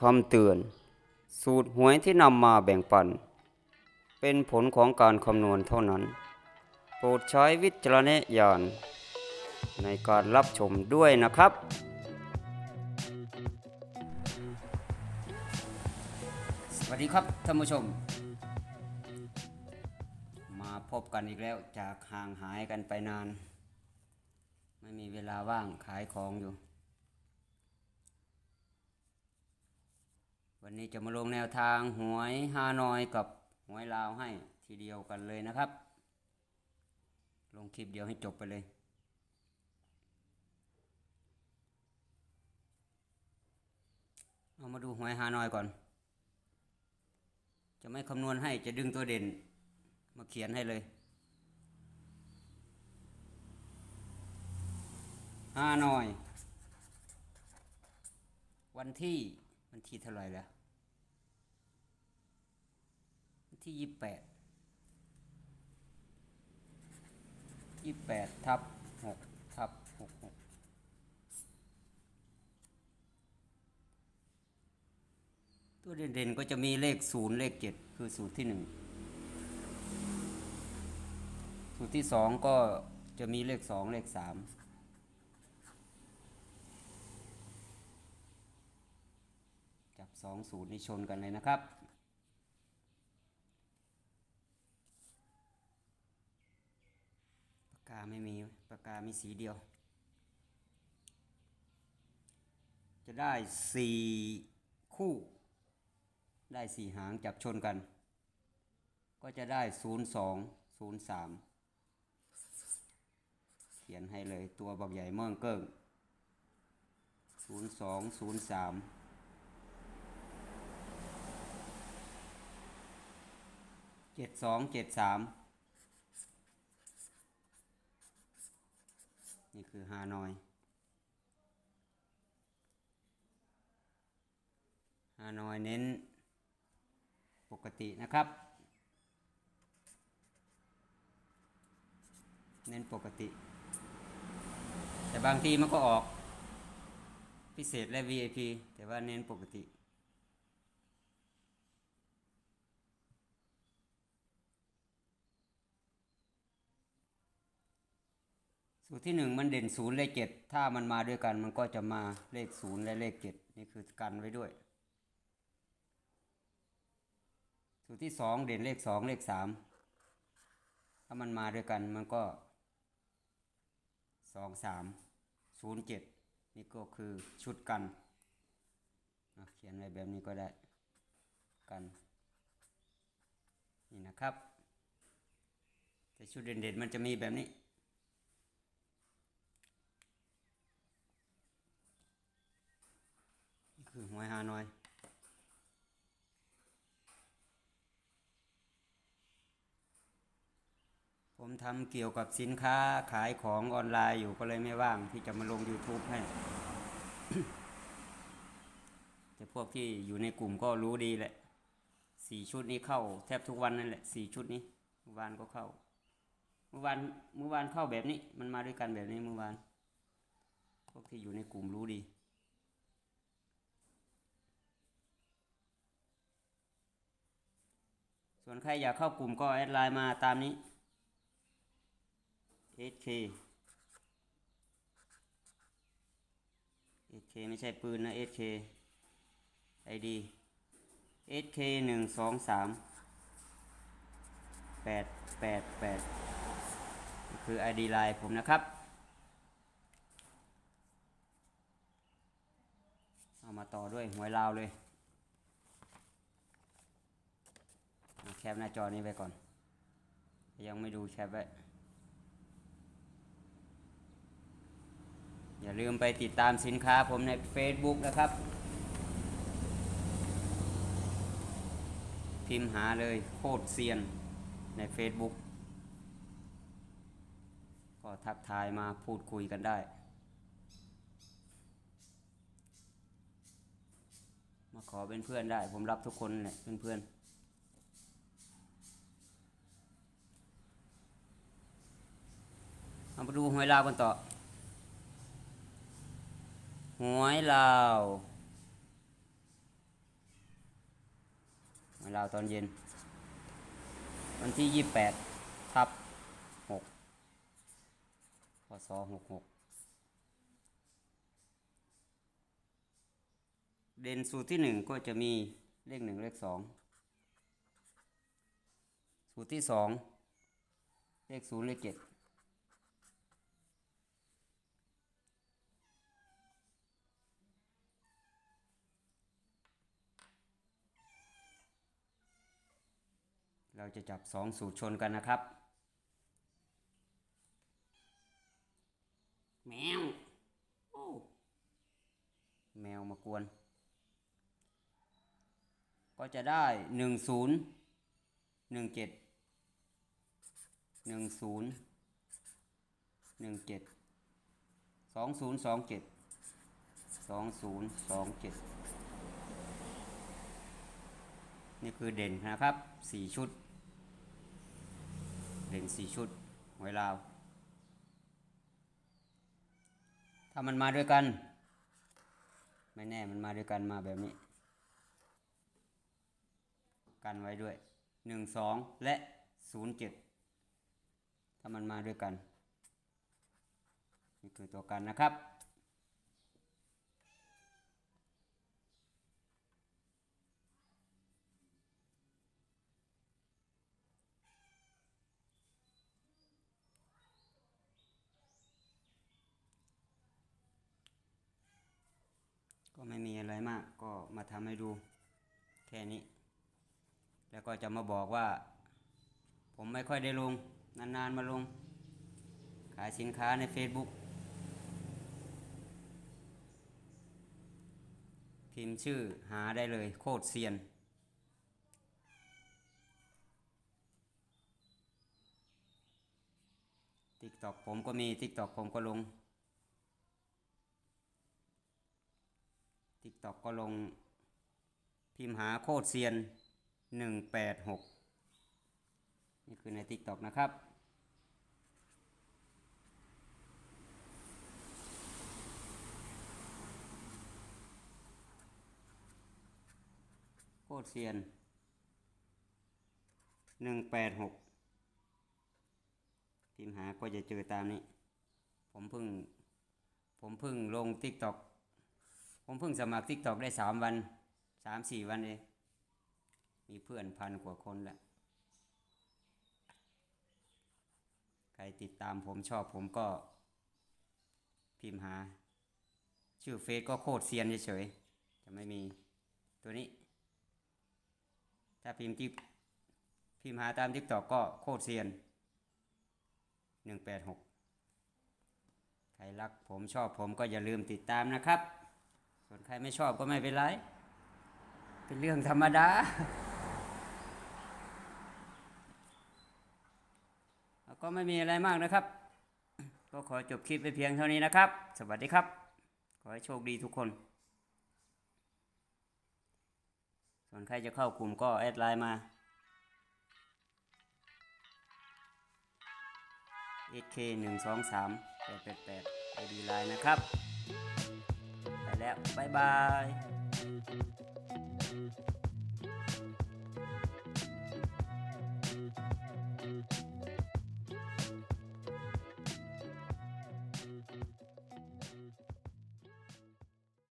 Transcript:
คำเตือน สูตรหวยที่นำมาแบ่งปัน เป็นผลของการคำนวณเท่านั้น โปรดใช้วิจารณญาณในการรับชมด้วยนะครับ สวัสดีครับท่านผู้ชม มาพบกันอีกแล้วจากห่างหายกันไปนาน ไม่มีเวลาว่างขายของอยู่ วันนี้จะมาลงแนวทางหวยฮานอยกับหวยลาวให้ทีเดียวกันเลยนะครับ ลงคลิปเดียวให้จบไปเลย เอามาดูหวยฮานอยก่อน จะไม่คำนวณให้จะดึงตัวเด่น มาเขียนให้เลยฮานอย วันที่วันที่เท่าไหร่แล้ววัน ที่ยี่แปดยี่แปดทับหกทับหกหกตัวเด่นๆก็จะมีเลขศูนย์เลขเจ็ดคือสูตรที่หนึ่งสูตรที่สองก็จะมีเลขสองเลขสามจับสองสูตรนี้ชนกันเลยนะครับ ปากกาไม่มีปากกามีสีเดียว จะได้สี่คู่ ได้สี่หางจับชนกัน ก็จะได้ศูนย์สองศูนย์สามเขียนให้เลยตัวบักใหญ่เมืองเกิ้งศูนย์สองศูนย์สามเจ็ดสองเจ็ดสาม นี่คือฮานอยฮานอยเน้นปกตินะครับ เน้นปกติ แต่บางทีมันก็ออกพิเศษและ VIP แต่ว่าเน้นปกติ สูตรที่หนึ่งมันเด่นศูนย์เลขเจ็ดถ้ามันมาด้วยกันมันก็จะมาเลขศูนย์และเลขเจ็ดนี่คือกันไว้ด้วย สูตรที่สองเด่นเลขสองเลขสามถ้ามันมาด้วยกันมันก็สองสามศูนย์เจ็ดนี่ก็คือชุดกันเขียนไว้แบบนี้ก็ได้กันนี่นะครับแต่ชุดเด่นๆมันจะมีแบบนี้ คือหวยฮานอยผมทำเกี่ยวกับสินค้าขายของออนไลน์อยู่ก็เลยไม่ว่างที่จะมาลง YouTube ให้ แต่พวกที่อยู่ในกลุ่มก็รู้ดีแหละสี่ชุดนี้เข้าแทบทุกวันนั่นแหละสี่ชุดนี้เมื่อวานก็เข้า เมื่อวานเมื่อวานเข้าแบบนี้ มันมาด้วยกันแบบนี้เมื่อวานพวกที่อยู่ในกลุ่มรู้ดี ส่วนใครอยากเข้ากลุ่มก็แอดไลน์มาตามนี้ HK HK ไม่ใช่ปืนนะ HK ID HK หนึ่งสองสามแปดแปดแปดคือ ID ไลน์ผมนะครับ เอามาต่อด้วยหวยลาวเลย เอา แคปหน้าจอนี้ไว้ก่อน ยังไม่ดูแคปไว้อย่าลืมไปติดตามสินค้าผมใน Facebook นะครับ พิมพ์หาเลยโคตรเซียนใน Facebook ก็ทักทายมาพูดคุยกันได้ มาขอเป็นเพื่อนได้ ผมรับทุกคนแหละเป็นเพื่อน เอามาดูหวยลาวกันต่อหวยลาววยลาวตอนเย็น วันที่ยี่แปดทับหกพศหกหกเด่นสูตรที่หนึ่งก็จะมีเลขหนึ่งเลขสองสูตรที่สองเลขศูนย์เลขเจ็ด ราจะจับสองสูตรชนกันนะครับ แมวโอ้แมวมากวน ก็จะได้หนึ่งศูนย์หนึ่งเจ็ดหนึ่งศูนย์หนึ่งเจ็ดสองศูนย์สองเจ็ดสองศูนย์สองเจ็ดนี่คือเด่นนะครับสี่ชุด เด่นสี่ชุดหวยลาว ถ้ามันมาด้วยกัน ไม่แน่มันมาด้วยกันมาแบบนี้ กันไว้ด้วยหนึ่งสองและศูนย์เจ็ดถ้ามันมาด้วยกัน นี่คือตัวกันนะครับ ไม่มีอะไรมาก ก็มาทำให้ดูแค่นี้ แล้วก็จะมาบอกว่า ผมไม่ค่อยได้ลง นานๆมาลง ขายสินค้าใน Facebook พิมพ์ชื่อหาได้เลยโคตรเซียนติ๊กตอกผมก็มีติ๊กตอกผมก็ลง ติ๊กตอกก็ลง พิมพ์หาโคตรเซียนหนึ่งแปดหกนี่คือในติ๊กตอกนะครับโคตรเซียนหนึ่งแปดหกพิมพ์หาก็จะเจอตามนี้ ผมเพิ่ง ผมเพิ่งลงติ๊กตอก ผมเพิ่งสมัครทิกตอกได้สามวันสามสี่วันเองมีเพื่อนพันกว่าคนแล้วใครติดตามผมชอบผมก็พิมพ์หา ชื่อเฟซก็โคตรเซียนเฉยๆจะไม่มีตัวนี้ ถ้าพิมพ์ที่พิมพ์หาตามทิกตอกก็โคตรเซียนหนึ่งแปดหกใครรักผมชอบผมก็อย่าลืมติดตามนะครับ ส่วนใครไม่ชอบก็ไม่เป็นไร เป็นเรื่องธรรมดาแล้วก็ไม่มีอะไรมากนะครับ ก็ขอจบคลิปไปเพียงเท่านี้นะครับ สวัสดีครับ ขอให้โชคดีทุกคน ส่วนใครจะเข้ากลุ่มก็แอดไลน์มา SK 1 2 3 8 8 8 ID ไลน์นะครับ đẹp bye bye.